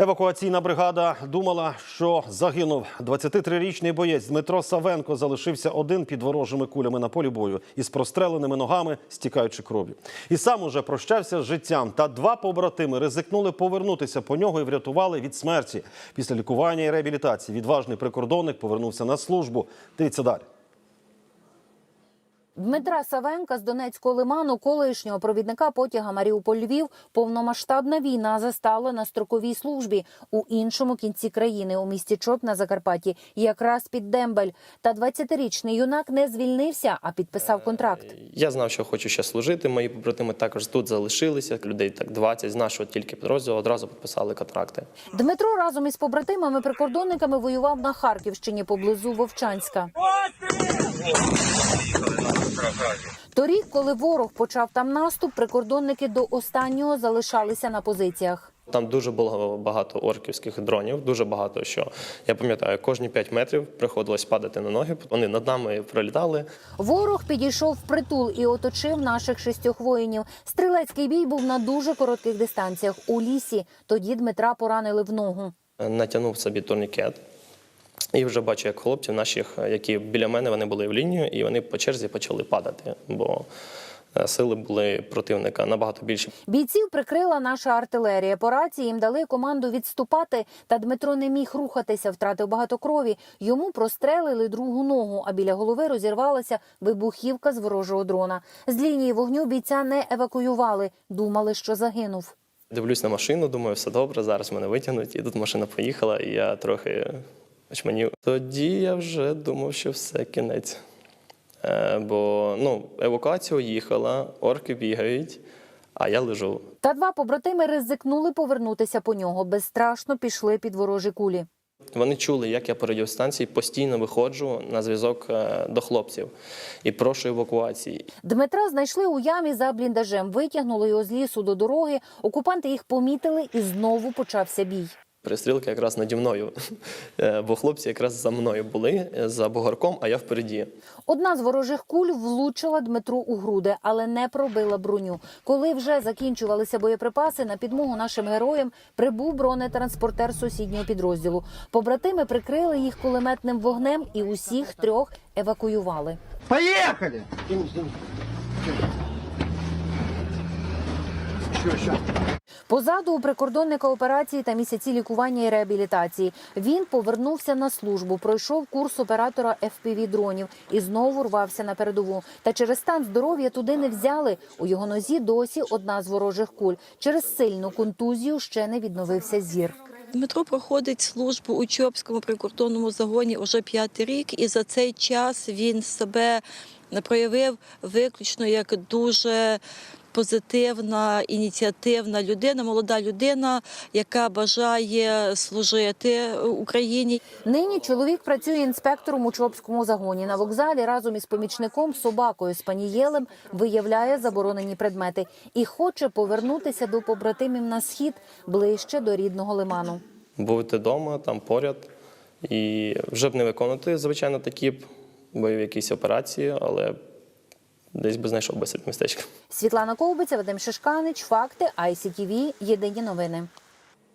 Евакуаційна бригада думала, що загинув 23-річний боєць Дмитро Савенко. Залишився один під ворожими кулями на полі бою із простреленими ногами, стікаючи кров'ю. І сам уже прощався з життям. Та два побратими ризикнули повернутися по нього і врятували від смерті. Після лікування і реабілітації відважний прикордонник повернувся на службу. Дивіться далі. Дмитра Савенка з Донецького лиману, колишнього провідника потяга Маріуполь-Львів, повномасштабна війна застала на строковій службі у іншому кінці країни, у місті Чоп на Закарпатті, якраз під Дембель. Та 20-річний юнак не звільнився, а підписав контракт. Я знав, що хочу ще служити. Мої побратими також тут залишилися. Людей так 20 з нашого тільки підрозділу одразу підписали контракти. Дмитро разом із побратимами прикордонниками воював на Харківщині поблизу Вовчанська. Торік, коли ворог почав там наступ, прикордонники до останнього залишалися на позиціях. Там дуже було багато орківських дронів, дуже багато що. Я пам'ятаю, кожні 5 метрів приходилось падати на ноги. Вони над нами пролітали. Ворог підійшов в притул і оточив наших шістьох воїнів. Стрілецький бій був на дуже коротких дистанціях у лісі. Тоді Дмитра поранили в ногу. Натягнув собі турнікет. І вже бачу, як хлопців наших, які біля мене вони були в лінію, і вони по черзі почали падати, бо е, сили були противника набагато більші. Бійців прикрила наша артилерія. По рації їм дали команду відступати. Та Дмитро не міг рухатися, втратив багато крові. Йому прострелили другу ногу, а біля голови розірвалася вибухівка з ворожого дрона. З лінії вогню бійця не евакуювали. Думали, що загинув. Дивлюсь на машину, думаю, все добре, зараз мене витягнуть. І тут машина поїхала, і я трохи очманів. Тоді я вже думав, що все кінець. Е, бо ну, евакуація їхала, орки бігають, а я лежу. Та два побратими ризикнули повернутися по нього. Безстрашно пішли під ворожі кулі. Вони чули, як я по радіостанції постійно виходжу на зв'язок е, до хлопців і прошу евакуації. Дмитра знайшли у ямі за бліндажем, витягнули його з лісу до дороги. Окупанти їх помітили, і знову почався бій. Перестрілка якраз наді мною, Е, бо хлопці якраз за мною були е, за бугорком, а я впереді. Одна з ворожих куль влучила Дмитру у груди, але не пробила броню. Коли вже закінчувалися боєприпаси, на підмогу нашим героям прибув бронетранспортер сусіднього підрозділу. Побратими прикрили їх кулеметним вогнем і усіх трьох евакуювали. Поехали! Позаду у прикордонника операції та місяці лікування і реабілітації. Він повернувся на службу, пройшов курс оператора fpv дронів і знову рвався на передову. Та через стан здоров'я туди не взяли. У його нозі досі одна з ворожих куль. Через сильну контузію ще не відновився зір. Дмитро проходить службу у Чопському прикордонному загоні уже п'ятий рік, і за цей час він себе проявив виключно як дуже позитивна, ініціативна людина, молода людина, яка бажає служити Україні. Нині чоловік працює інспектором у Чопському загоні. На вокзалі разом із помічником собакою Спанієлем виявляє заборонені предмети і хоче повернутися до побратимів на схід ближче до рідного лиману. Бути вдома, там поряд. І вже б не виконувати, звичайно, такі б бойові якісь операції, але десь би знайшов би собі містечко. Світлана Ковбиця, Вадим Шишканич, факти ICTV, Єдині новини.